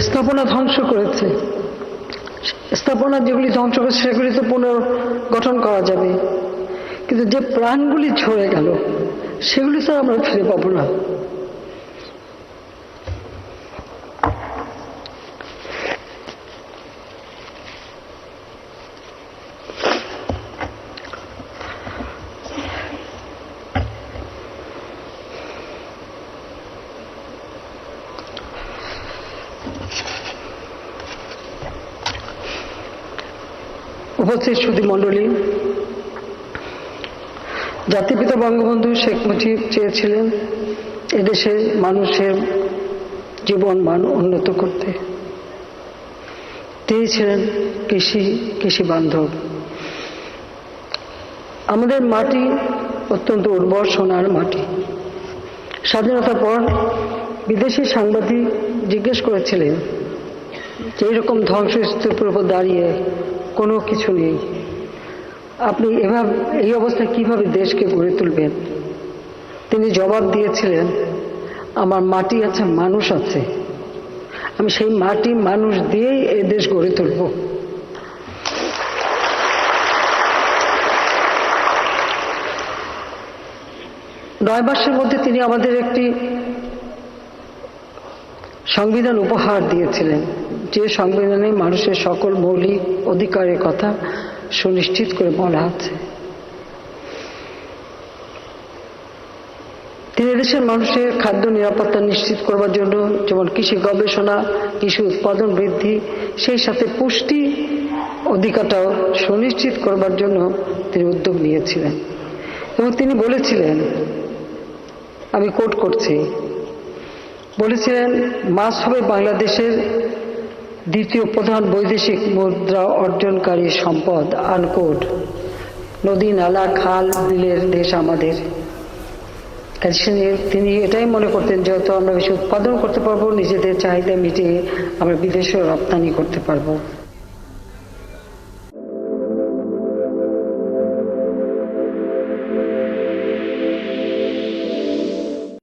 স্থাপনা ধ্বংস করেছে। স্থাপনা যেগুলি ধ্বংস করেছে সেগুলি তো পুনর্গঠন করা যাবে। কিন্তু যে প্রাণগুলি ঝরে গেল, সেগুলি তো আমরা ফিরে পাবো না। উপস্থিত সুধী মণ্ডলী। জাতিপিতা বঙ্গবন্ধু শেখ মুজিব চেয়েছিলেন এদেশের মানুষের জীবন মান উন্নত করতে। তিনি ছিলেন কৃষি কৃষি বান্ধব। আমাদের মাটি অত্যন্ত উর্বর সোনার মাটি। স্বাধীনতার পর বিদেশি সাংবাদিক জিজ্ঞেস করেছিলেন যে এরকম ধ্বংসস্তূপের উপর দাঁড়িয়ে কোনো কিছু নেই। আপনি এভাবে, এই অবস্থায় কীভাবে দেশকে গড়ে তুলবেন? তিনি জবাব দিয়েছিলেন, আমার মাটি আছে, মানুষ আছে। আমি সেই মাটি মানুষ দিয়েই এই দেশ গড়ে তুলব। নয় মাসের মধ্যে তিনি আমাদের একটি সংবিধান উপহার দিয়েছিলেন। যে সংবিধানে মানুষের সকল মৌলিক অধিকারের কথা সুনিশ্চিত করে বলা আছে। তিনি দেশের মানুষের খাদ্য নিরাপত্তা নিশ্চিত করবার জন্য যেমন কৃষি গবেষণা, কৃষি উৎপাদন বৃদ্ধি, সেই সাথে পুষ্টি অধিকারটাও সুনিশ্চিত করবার জন্য তিনি উদ্যোগ নিয়েছিলেন। এবং তিনি বলেছিলেন, আমি কোট করছি, বলেছিলেন, মাছ হবে বাংলাদেশের দ্বিতীয় প্রধান বৈদেশিক মুদ্রা অর্জনকারী সম্পদ আনকোড নদী, নালা, খাল, বিলের দেশ আমাদের। তিনি এটাই মনে করতেন যেহেতু আমরা বেশি উৎপাদন করতে পারব, নিজেদের চাহিদা মিটিয়ে আমরা বিদেশে রপ্তানি করতে পারব।